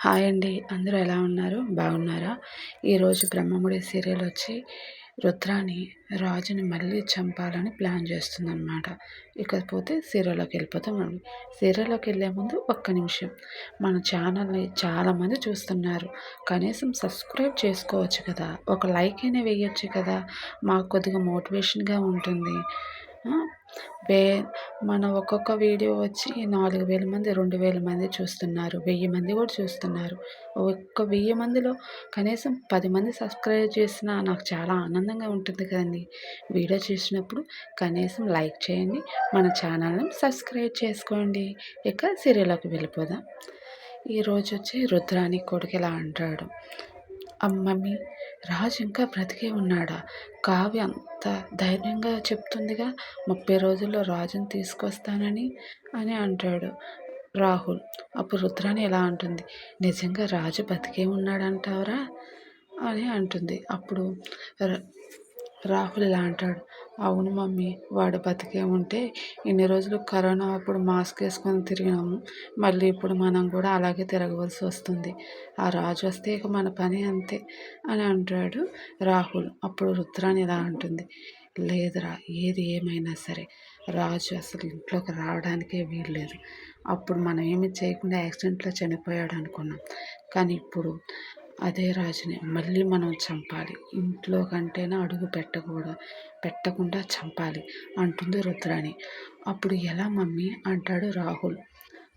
Hi అండి. అందరూ ఎలా ఉన్నారు? బాగున్నారా? ఈరోజు బ్రహ్మముడి సీరియల్ వచ్చి రుద్రాని రాజుని మళ్ళీ చంపాలని ప్లాన్ చేస్తుందన్నమాట. ఇకపోతే సీరియల్లోకి వెళ్ళిపోతాం సీరియల్లోకి వెళ్ళే ముందు ఒక్క నిమిషం. మన ఛానల్ని చాలామంది చూస్తున్నారు. కనీసం సబ్స్క్రైబ్ చేసుకోవచ్చు కదా. ఒక లైక్ అయినా వేయచ్చు కదా. మాకు కొద్దిగా మోటివేషన్గా ఉంటుంది. వే మన ఒక్కొక్క వీడియో వచ్చి నాలుగు వేల మంది రెండు వేల మంది చూస్తున్నారు వెయ్యి మంది కూడా చూస్తున్నారు. ఒక్క వెయ్యి మందిలో కనీసం పది మంది సబ్స్క్రైబ్ చేసినా నాకు చాలా ఆనందంగా ఉంటుంది కదండి. వీడియో చూసినప్పుడు కనీసం లైక్ చేయండి మన ఛానల్ని సబ్స్క్రైబ్ చేసుకోండి. ఇక సీరియల్లోకి వెళ్ళిపోదాం. ఈరోజు వచ్చి రుద్రాని కొడుకు ఇలా అంటాడు. అమ్మమ్మి రాజు ఇంకా బ్రతికే ఉన్నాడా? కావ్య అంత ధైర్యంగా చెప్తుందిగా ముప్పై రోజుల్లో రాజుని తీసుకొస్తానని అని అంటాడు రాహుల్. అప్పుడు రుద్రాని ఎలా అంటుంది నిజంగా రాజు బతికే ఉన్నాడంటావరా? అని అంటుంది. అప్పుడు రాహుల్ ఇలా అంటాడు. అవును మమ్మీ వాడు బతికే ఉంటే ఇన్ని రోజులు కరోనా అప్పుడు మాస్క్ వేసుకొని తిరిగినాము మళ్ళీ ఇప్పుడు మనం కూడా అలాగే తిరగవలసి వస్తుంది. ఆ రాజు వస్తే ఇక మన పని అంతే అని అంటాడు రాహుల్. అప్పుడు రుద్రాని ఇలా అంటుంది. లేదురా ఏది ఏమైనా సరే. రాజు అసలు ఇంట్లోకి రావడానికే వీల్లేదు. అప్పుడు మనం ఏమి చేయకుండా యాక్సిడెంట్లో చనిపోయాడు అనుకున్నాం. కానీ ఇప్పుడు అదే రాజుని. మళ్ళీ మనం చంపాలి. ఇంట్లో కంటేనే అడుగు పెట్టకూడదు. పెట్టకుండా చంపాలి అంటుంది రుద్రాణి. అప్పుడు ఎలా మమ్మీ? అంటాడు రాహుల్.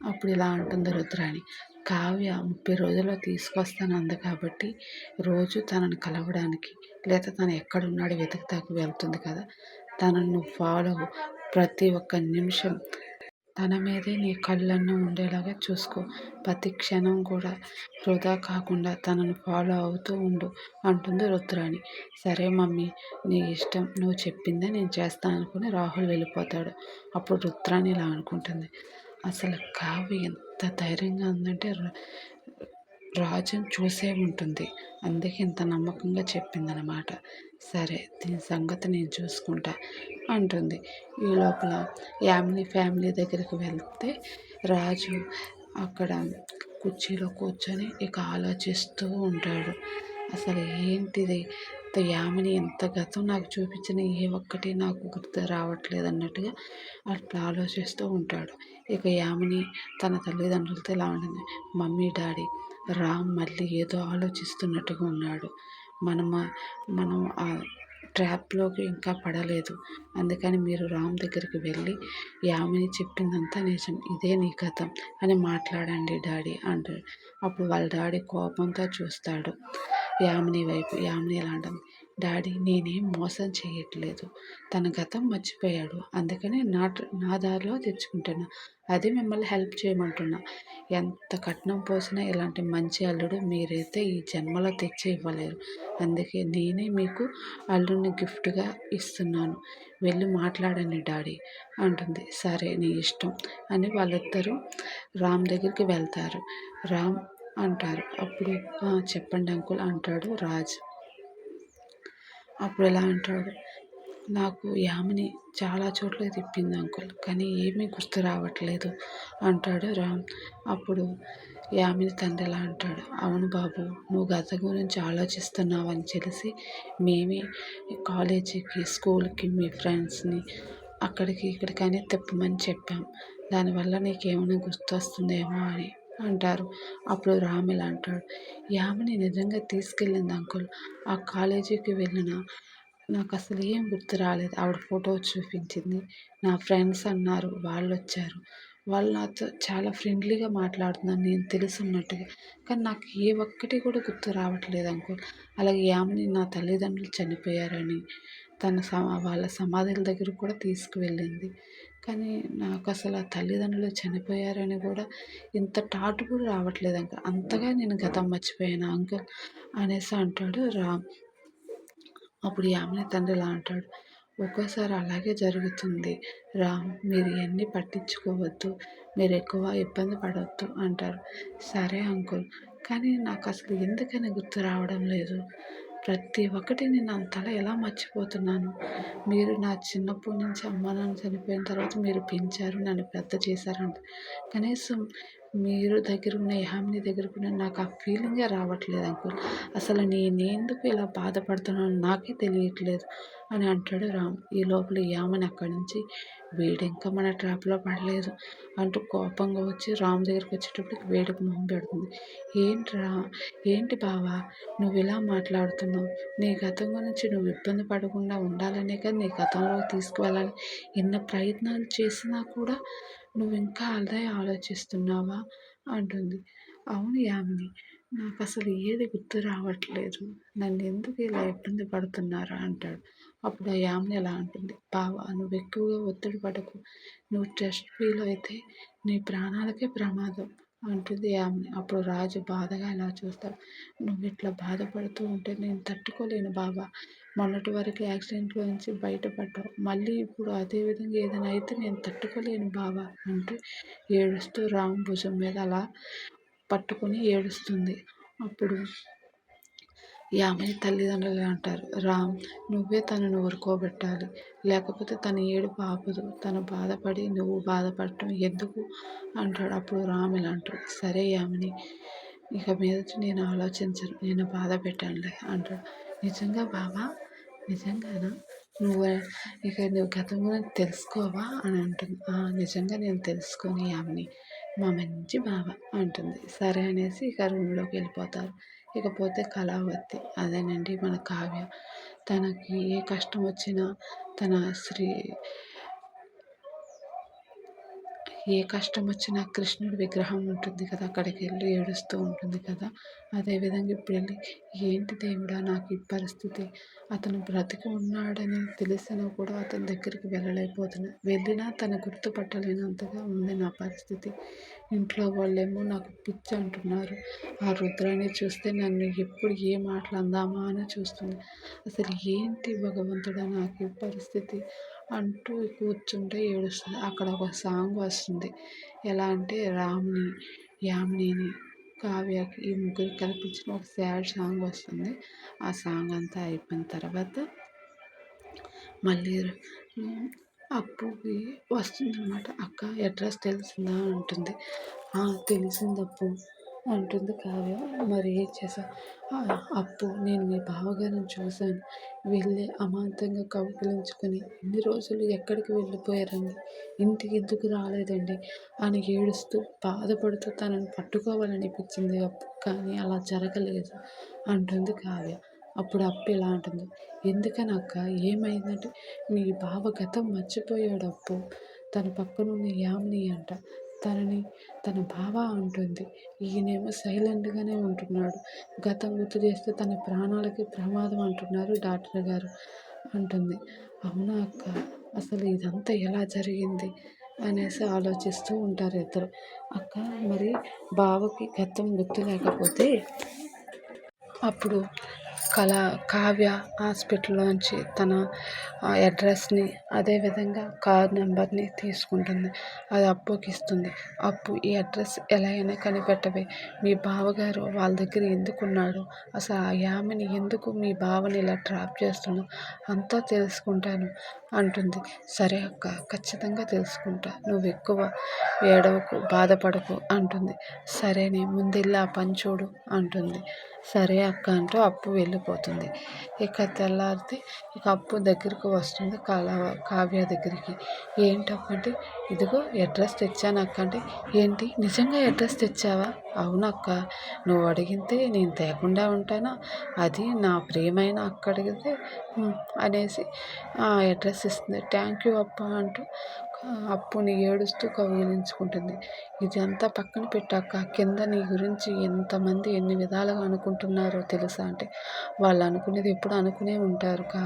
అప్పుడు ఇలా అంటుంది రుద్రాణి? కావ్య ముప్పై రోజుల్లో తీసుకొస్తాను అంది కాబట్టి రోజు తనను కలవడానికి లేదా తను ఎక్కడున్నాడు వెతుకుతాకు వెళ్తుంది కదా. తనను ఫాలో ప్రతి ఒక్క నిమిషం తన మీదే నీ కళ్ళన్నీ ఉండేలాగా చూసుకో. ప్రతి క్షణం కూడా వృధా కాకుండా తనను ఫాలో అవుతూ ఉండు అంటుంది రుద్రాణి సరే మమ్మీ నీ ఇష్టం. నువ్వు చెప్పిందే నేను చేస్తాను అనుకుని రాహుల్ వెళ్ళిపోతాడు. అప్పుడు రుద్రాణి ఇలా అనుకుంటుంది. అసలు కావ్య ఎంత ధైర్యంగా ఉందంటే రాజును చూసే ఉంటుంది. అందుకే ఇంత నమ్మకంగా చెప్పిందనమాట సరే దీని సంగతి నేను చూసుకుంటా అంటుంది. ఈ లోపల యామిని ఫ్యామిలీ దగ్గరికి వెళ్తే రాజు అక్కడ కుర్చీలో కూర్చొని ఇక ఆలోచిస్తూ ఉంటాడు. అసలు ఏంటిది? యామిని ఎంత గతం నాకు చూపించిన ఏ ఒక్కటి నాకు గుర్తు రావట్లేదు అన్నట్టుగా అట్లా ఆలోచిస్తూ ఉంటాడు. ఇక యామిని తన తల్లిదండ్రులతో ఇలా ఉంటుంది మమ్మీ డాడీ రామ్ మళ్ళీ ఏదో ఆలోచిస్తున్నట్టుగా ఉన్నాడు. మనం మనం ఆ ట్రాప్లోకి ఇంకా పడలేదు. అందుకని మీరు రామ్ దగ్గరికి వెళ్ళి యామిని చెప్పిందంతా నిజం. ఇదే నీ కథ అని మాట్లాడండి డాడీ అంటాడు. అప్పుడు వాళ్ళ డాడీ కోపంతో చూస్తాడు. యామిని వైపు యామిని ఎలా అంటుంది? డాడీ నేనేం మోసం చేయట్లేదు తన గతం మర్చిపోయాడు. అందుకని నా నా దారిలో తెచ్చుకుంటున్నా అది మిమ్మల్ని హెల్ప్ చేయమంటున్నా. ఎంత కట్నం పోసినా ఇలాంటి మంచి అల్లుడు మీరైతే ఈ జన్మలో తెచ్చి ఇవ్వలేరు. అందుకే నేనే మీకు అల్లుడిని గిఫ్ట్గా ఇస్తున్నాను. వెళ్ళి మాట్లాడండి డాడీ అంటుంది. సరే నీ ఇష్టం అని వాళ్ళిద్దరూ రామ్ దగ్గరికి వెళ్తారు. రామ్ అంటారు. అప్పుడు చెప్పండి అంకుల్ అంటాడు రాజ్. అప్పుడు ఎలా అంటాడు? నాకు యామిని చాలా చోట్ల తిప్పింది అంకుల్ కానీ ఏమీ గుర్తు రావట్లేదు అంటాడు రామ్. అప్పుడు యామిని తండ్రి ఎలా అంటాడు? అవును బాబు నువ్వు గత గురించి ఆలోచిస్తున్నావని తెలిసి మేమే కాలేజీకి స్కూల్కి మీ ఫ్రెండ్స్ని అక్కడికి ఇక్కడికని తిప్పమని చెప్పాం. దానివల్ల నీకేమైనా గుర్తొస్తుందేమో అని. అంటారు. అప్పుడు రామ్ ఇలా అంటాడు యామిని నిజంగా తీసుకెళ్ళింది అంకుల్. ఆ కాలేజీకి వెళ్ళిన నాకు అసలు ఏం గుర్తు రాలేదు. ఆవిడ ఫోటో చూపించింది. నా ఫ్రెండ్స్ అన్నారు వాళ్ళు వచ్చారు. వాళ్ళు నాతో చాలా ఫ్రెండ్లీగా మాట్లాడుతున్నారు. నేను తెలుసున్నట్టుగా. కానీ నాకు ఏ ఒక్కటి కూడా గుర్తు రావట్లేదు అంకుల్. అలాగే యామిని నా తల్లిదండ్రులు చనిపోయారని తన సమా వాళ్ళ సమాధుల దగ్గర కూడా తీసుకువెళ్ళింది. కానీ నాకు అసలు ఆ తల్లిదండ్రులు చనిపోయారని కూడా ఇంత టాటు కూడా రావట్లేదు అంకుల్. అంతగా నేను గతం మర్చిపోయాను అంకుల్ అనేసి అంటాడు రామ్. అప్పుడు యామిని తండ్రి ఇలా అంటాడు ఒక్కోసారి అలాగే జరుగుతుంది. రామ్ మీరు ఇవన్నీ పట్టించుకోవద్దు. మీరు ఎక్కువ ఇబ్బంది పడవద్దు అంటారు. సరే అంకుల్ కానీ నాకు అసలు ఎందుకని గుర్తు రావడం లేదు. ప్రతి ఒక్కటి నేను అంతలా ఎలా మర్చిపోతున్నాను? మీరు నా చిన్నప్పటి నుంచి అమ్మ నాన్న చనిపోయిన తర్వాత మీరు పెంచారు నన్ను పెద్ద చేశారంట. కనీసం మీరు దగ్గర ఉన్న యామిని ఉన్న నాకు ఆ ఫీలింగే రావట్లేదు అంకుల్ అసలు నేను ఎందుకు ఇలా బాధపడుతున్నానో నాకే తెలియట్లేదు అని అంటాడు రామ్. ఈ లోపల యామని అక్కడి నుంచి వేడి ఇంకా మన ట్రాప్లో పడలేదు అంటూ కోపంగా వచ్చి రామ్ దగ్గరికి వచ్చేటప్పటికి వేడికి మొహం పెడుతుంది. ఏంట్రా? ఏంటి బావా? నువ్వు ఇలా మాట్లాడుతున్నావు. నీ గతం గురించి నువ్వు ఇబ్బంది పడకుండా ఉండాలనే కదా నీ గతంలోకి తీసుకువెళ్ళాలి. ఎన్ని ప్రయత్నాలు చేసినా కూడా నువ్వు ఇంకా అదే ఆలోచిస్తున్నావా? అంటుంది. అవును యామిని. నాకు అసలు ఏది గుర్తు రావట్లేదు. నన్ను ఎందుకు ఇలా ఇబ్బంది పడుతున్నారా? అంటాడు. అప్పుడు ఆ యామిని ఎలా అంటుంది. బావా నువ్వు ఎక్కువగా ఒత్తిడి పడకు. నువ్వు స్ట్రెస్ ఫీల్ అయితే నీ ప్రాణాలకే ప్రమాదం. అంటుంది ఆమె. అప్పుడు రాజు బాధగా ఇలా చూస్తాడు. నువ్వు ఇట్లా బాధపడుతూ ఉంటే నేను తట్టుకోలేను బాబా. మొన్నటి వరకు యాక్సిడెంట్లో నుంచి బయటపడ్డావు. మళ్ళీ ఇప్పుడు అదే విధంగా ఏదైనా అయితే నేను తట్టుకోలేను బాబా అంటూ ఏడుస్తూ రామ్ భుజం మీద అలా పట్టుకొని ఏడుస్తుంది. అప్పుడు యామిని తల్లిదండ్రులు అంటారు. రామ్ నువ్వే తనను ఊరుకోబెట్టాలి. లేకపోతే తన ఏడుపు ఆపదు. తను బాధపడి నువ్వు బాధపడటం ఎందుకు అంటాడు. అప్పుడు రామ్ ఇలా అంటాడు. సరే యామిని ఇక మీదట నేను ఆలోచించను. నేను బాధ పెట్టానులే అంటాడు. నిజంగా బాబా నిజంగానా? నువ్వు ఇక నువ్వు గతం గురించి తెలుసుకోవా అని అంటుంది. నిజంగా నేను తెలుసుకొని యామిని మా మంచి బావ అంటుంది. సరే అనేసి ఇక రూమ్లోకి వెళ్ళిపోతారు. ఇకపోతే కళావతి. అదేనండి మన కావ్య. తనకి ఏ కష్టం వచ్చినా తన శ్రీ ఏ కష్టం వచ్చినా కృష్ణుడి విగ్రహం ఉంటుంది కదా అక్కడికి వెళ్ళి ఏడుస్తూ ఉంటుంది కదా. అదేవిధంగా ఇప్పుడు వెళ్ళి ఏంటి దేవుడా నాకు ఈ పరిస్థితి? అతను బ్రతికి ఉన్నాడని తెలిసినా కూడా అతని దగ్గరికి వెళ్ళలేకపోతున్నా. వెళ్ళినా తను గుర్తుపట్టలేనంతగా ఉంది నా పరిస్థితి. ఇంట్లో వాళ్ళేమో నాకు పిచ్చి అంటున్నారు. ఆ రుద్రాన్ని చూస్తే నన్ను ఎప్పుడు ఏ మాటలు అందామా అని చూస్తుంది. అసలు ఏంటి భగవంతుడా నాకు ఈ పరిస్థితి? అంటూ కూర్చుంటే ఏడుస్తుంది. అక్కడ ఒక సాంగ్ వస్తుంది. ఎలా అంటే రామ్ని యామినిని కావ్యకి ఈ ముగ్గురు కల్పించిన ఒక సాడ్ సాంగ్ వస్తుంది. ఆ సాంగ్ అంతా అయిపోయిన తర్వాత మళ్ళీ అప్పుకి వస్తుందన్నమాట. అక్క అడ్రస్ తెలిసిందా అంటుంది. తెలిసింది అప్పు అంటుంది కావ్య. మరి ఏం చేశావు? అప్పు నేను మీ బావగారిని చూశాను. వెళ్ళి అమాంతంగా కౌగిలించుకొని ఇన్ని రోజులు ఎక్కడికి వెళ్ళిపోయారండి? ఇంటికి ఎందుకు రాలేదండి? అని ఏడుస్తూ బాధపడుతూ తనని పట్టుకోవాలనిపించింది అప్పు. కానీ అలా జరగలేదు అంటుంది కావ్య. అప్పుడు అప్పు ఇలా అంటుంది. ఎందుకని అక్క? ఏమైందంటే మీ బావ గతం మర్చిపోయాడు అప్పు. తన పక్కనున్న యామిని అంట. తనని తన బావ అంటుంది. ఈయనేమో సైలెంట్గానే ఉంటున్నాడు. గతం గుర్తు చేస్తే తన ప్రాణాలకి ప్రమాదం అంటున్నారు డాక్టర్ గారు అంటుంది. అవునా అక్క? అసలు ఇదంతా ఎలా జరిగింది? అనేసి ఆలోచిస్తూ ఉంటారు ఇద్దరు. అక్క మరి బావకి గతం గుర్తు లేకపోతే? అప్పుడు కళ కావ్య హాస్పిటల్లోంచి తన అడ్రస్ని అదేవిధంగా కార్ నెంబర్ని తీసుకుంటుంది. అది అప్పుకి ఇస్తుంది. అప్పు ఈ అడ్రస్ ఎలా అయినా కనిపెట్టవే. మీ బావగారు వాళ్ళ దగ్గర ఎందుకున్నాడు? అసలు ఆ యామని ఎందుకు మీ బావని ఇలా ట్రాప్ చేస్తున్నావు? అంతా తెలుసుకుంటాను. అంటుంది. సరే అక్క ఖచ్చితంగా తెలుసుకుంటా. నువ్వు ఎక్కువ ఏడవకు బాధపడకు అంటుంది. సరేనే ముందెళ్ళి ఆ పని చూడు అంటుంది. సరే అక్క అంటూ అప్పు వెళ్ళిపోతుంది. ఇక తెల్లారితే ఇక అప్పు దగ్గరికి వస్తుంది కళ కావ్య దగ్గరికి. ఏంటప్పంటే ఇదిగో అడ్రస్ తెచ్చాను అక్క అంటే ఏంటి? నిజంగా అడ్రస్ తెచ్చావా? అవునక్క నువ్వు అడిగితే నేను తేకుండా ఉంటానా? అది నా ప్రియమైన అక్క అడిగితే అనేసి అడ్రస్ ఇస్తుంది. థ్యాంక్ యూ అప్ప అంటూ అప్పుని ఏడుస్తూ కౌగిలించుకుంటుంది. ఇదంతా పక్కన పెట్టాక కింద నీ గురించి ఎంతమంది ఎన్ని విధాలుగా అనుకుంటున్నారో తెలుసా? అంటే వాళ్ళు అనుకునేది ఎప్పుడు అనుకునే ఉంటారు కా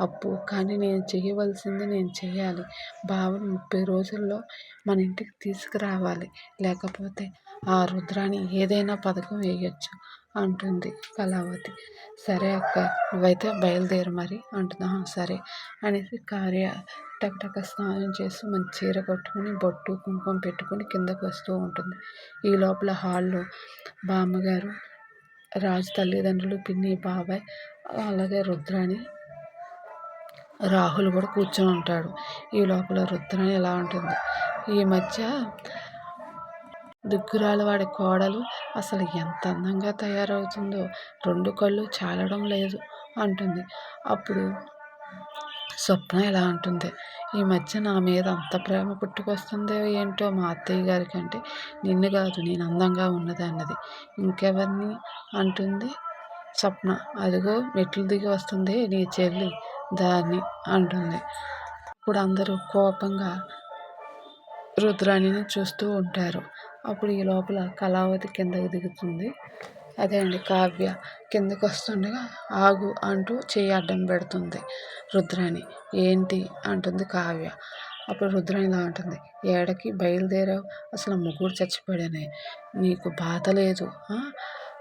అప్పు. కానీ నేను చేయవలసింది నేను చేయాలి. బావని ముప్పై రోజుల్లో మన ఇంటికి తీసుకురావాలి. లేకపోతే ఆ రుద్రాని ఏదైనా పథకం వేయచ్చు. అంటుంది కళావతి. సరే అక్క నువ్వైతే బయలుదేరు మరి అంటున్నా సరే అనేసి కార్య టక్ స్నానం చేసి మంచి చీర కట్టుకుని బొట్టు కుంకుమ పెట్టుకుని కిందకు వస్తూ ఉంటుంది. ఈ లోపల హాల్లో బామ్మగారు రాజు తల్లిదండ్రులు పిన్ని బాబాయ్ అలాగే రుద్రాణి రాహుల్ కూడా కూర్చొని ఉంటాడు. ఈ లోపల రుద్రాణి ఎలా ఉంటుంది? ఈ మధ్య దుగ్గురాల వాడి కోడలు అసలు ఎంత అందంగా తయారవుతుందో. రెండు కళ్ళు చాలడం లేదు అంటుంది. అప్పుడు స్వప్న ఇలా అంటుంది. ఈ మధ్య నా మీద అంత ప్రేమ పుట్టుకొస్తుందో ఏంటో మా అత్తయ్య గారికి అంటే నిన్ను కాదు నేను అందంగా ఉన్నది అన్నది ఇంకెవరిని? అంటుంది స్వప్న. అదిగో మెట్లు దిగి వస్తుంది నీ చెల్లి దాన్ని అంటుంది. ఇప్పుడు అందరూ కోపంగా రుద్రాణిని చూస్తూ ఉంటారు. అప్పుడు ఈ లోపల కళావతి కిందకి దిగుతుంది. అదే అండి కావ్య కిందకు వస్తుండగా ఆగు అంటూ చేయి అడ్డం పెడుతుంది రుద్రాణి. ఏంటి? అంటుంది కావ్య. అప్పుడు రుద్రాణి ఇలా ఉంటుంది ఏడకి బయలుదేరావు? అసలు ముగ్గురు చచ్చిపోయానే. నీకు బాధ లేదు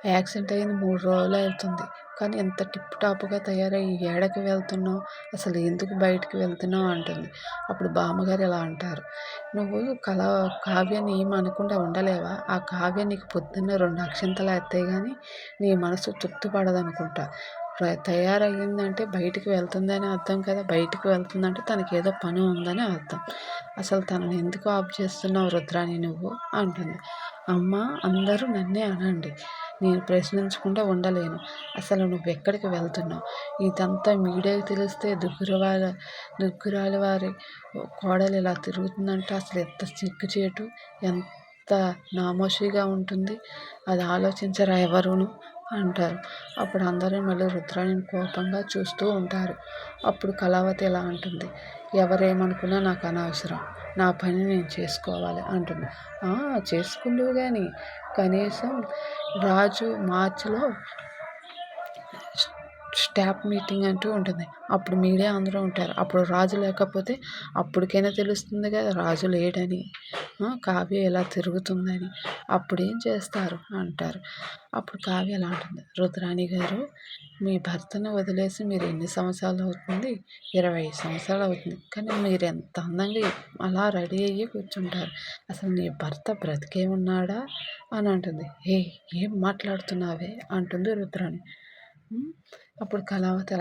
యాక్సిడెంట్ అయింది మూడు రోజులు అవుతుంది. కానీ ఎంత టిప్ టాప్గా తయారై ఏడకి వెళ్తున్నావు? అసలు ఎందుకు బయటికి వెళ్తున్నావు? అంటుంది. అప్పుడు బామ్మగారు ఇలా అంటారు. నువ్వు కళ కావ్యాన్ని ఏమనకుండా ఉండలేవా? ఆ కావ్య నీకు పొద్దున్న రెండు అక్షంతలు ఎత్తాయి కానీ నీ మనసు తృప్తి పడదనుకుంటా తయారయ్యిందంటే బయటికి వెళ్తుందని అర్థం కదా. బయటికి వెళ్తుందంటే తనకి ఏదో పని ఉందని అర్థం. అసలు తనని ఎందుకు ఆఫ్ చేస్తున్నావు రుద్రాని నువ్వు? అంటుంది. అమ్మ అందరూ నన్నే అనండి. నేను ప్రశ్నించకుండా ఉండలేను. అసలు నువ్వు ఎక్కడికి వెళ్తున్నావు? ఇదంతా మీడియాకి తెలిస్తే దుగ్గురవారి దుగ్గురాల వారి కోడలు ఇలా తిరుగుతుందంటే. అసలు ఎంత సిగ్గుచేటు ఎంత నామోషిగా ఉంటుంది. అది ఆలోచించరా ఎవరును? అంటారు. అప్పుడు అందరూ మళ్ళీ రుద్రాణిని కోపంగా చూస్తూ ఉంటారు. అప్పుడు కళావతి ఎలా అంటుంది. ఎవరేమనుకున్నా నాకు అనవసరం. నా పని నేను చేసుకోవాలి అంటుంది. చేసుకుందువు కానీ కనీసం రాజు మార్చిలో స్టాఫ్ మీటింగ్ అంటూ ఉంటుంది. అప్పుడు మీడియా అందరూ ఉంటారు. అప్పుడు రాజు లేకపోతే అప్పటికైనా తెలుస్తుంది కదా రాజు లేడని. కావ్య ఎలా తిరుగుతుందని. అప్పుడు ఏం చేస్తారు అంటారు. అప్పుడు కావ్య ఎలా ఉంటుంది రుద్రాణి గారు మీ భర్తను వదిలేసి మీరు ఎన్ని సంవత్సరాలు అవుతుంది? ఇరవై సంవత్సరాలు అవుతుంది. కానీ మీరు ఎంత అందంగా అలా రెడీ అయ్యి కూర్చుంటారు. అసలు నీ భర్త బ్రతికే ఉన్నాడా? అని అంటుంది. ఏ ఏం మాట్లాడుతున్నావే? అంటుంది రుద్రాణి. అప్పుడు కళావతి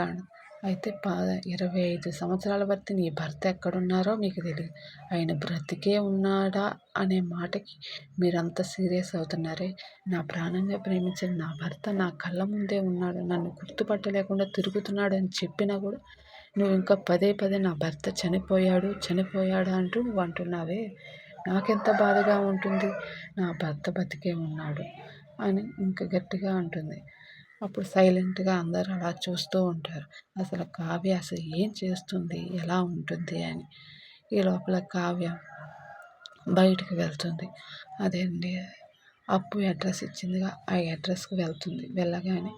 అయితే పా ఇరవై ఐదు సంవత్సరాల వరకు నీ భర్త ఎక్కడున్నారో మీకు తెలియదు ఆయన బ్రతికే ఉన్నాడా అనే మాటకి మీరంత సీరియస్ అవుతున్నారే? నా ప్రాణంగా ప్రేమించిన నా భర్త నా కళ్ళ ముందే ఉన్నాడు. నన్ను గుర్తుపట్టలేకుండా తిరుగుతున్నాడు అని చెప్పినా కూడా నువ్వు ఇంకా పదే పదే నా భర్త చనిపోయాడు చనిపోయాడు అంటూ నువ్వు అంటున్నావే? నాకెంత బాధగా ఉంటుంది? నా భర్త బతికే ఉన్నాడు అని ఇంకా గట్టిగా అంటుంది. అప్పుడు సైలెంట్గా అందరూ అలా చూస్తూ ఉంటారు. అసలు కావ్య అసలు ఏం చేస్తుంది? ఎలా ఉంటుంది? అని ఈ లోపల కావ్య బయటికి వెళ్తుంది. అదేంటి? అప్పు అడ్రస్ ఇచ్చిందిగా ఆ అడ్రస్కి వెళ్తుంది. వెళ్ళగానే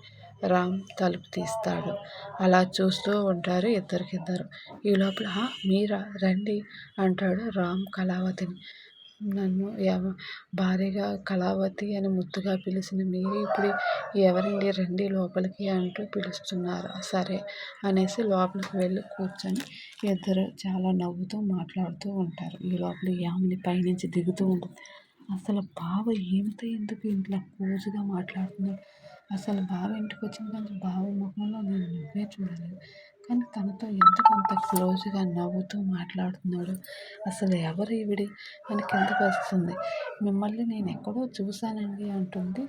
రామ్ తలుపు తీస్తాడు. అలా చూస్తూ ఉంటారు ఇద్దరికిద్దరు. ఈ లోపల మీరా? రండి అంటాడు రామ్ కళావతిని. నన్ను ఎవ భార్యగా కళావతి అని ముద్దుగా పిలిచిన మీరు ఇప్పుడు ఎవరండి రండి లోపలికి అంటూ పిలుస్తున్నారు. సరే అనేసి లోపలికి వెళ్ళి కూర్చొని ఇద్దరు చాలా నవ్వుతూ మాట్లాడుతూ ఉంటారు. ఈ లోపల యామిని పైనుంచి దిగుతూ ఉంటుంది. అసలు బావ ఏమిటో ఎందుకు ఇంట్లో కూజుగా మాట్లాడుతున్నాడు? అసలు బావ ఇంటికి వచ్చిన కానీ బావ ముఖంలో నేను నవ్వే చూడలేదు. కానీ తనతో ఎందుకు అంత క్లోజ్గా నవ్వుతూ మాట్లాడుతున్నాడు? అసలు ఎవరు ఈవిడి? అని కిందకు వస్తుంది? మిమ్మల్ని నేను ఎక్కడో చూశానండి అంటుంది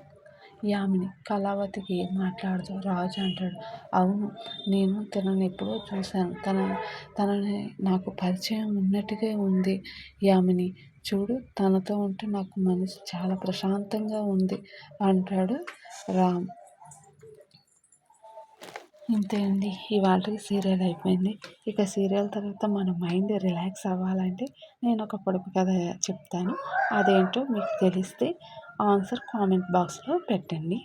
యామిని. కళావతికి మాట్లాడుతూ రాజు అంటాడు అవును నేను తనని ఎప్పుడో చూశాను. తన తనని నాకు పరిచయం ఉన్నట్టుగా ఉంది యామిని. చూడు తనతో ఉంటే నాకు మనసు చాలా ప్రశాంతంగా ఉంది అంటాడు రామ్. ఇంతే అండి. ఇవాళకి సీరియల్ అయిపోయింది. ఇక సీరియల్ తర్వాత మన మైండ్ రిలాక్స్ అవ్వాలంటే నేను ఒక పొడుపు కథ చెప్తాను. అదేంటో మీకు తెలిస్తే ఆన్సర్ కామెంట్ బాక్స్లో పెట్టండి.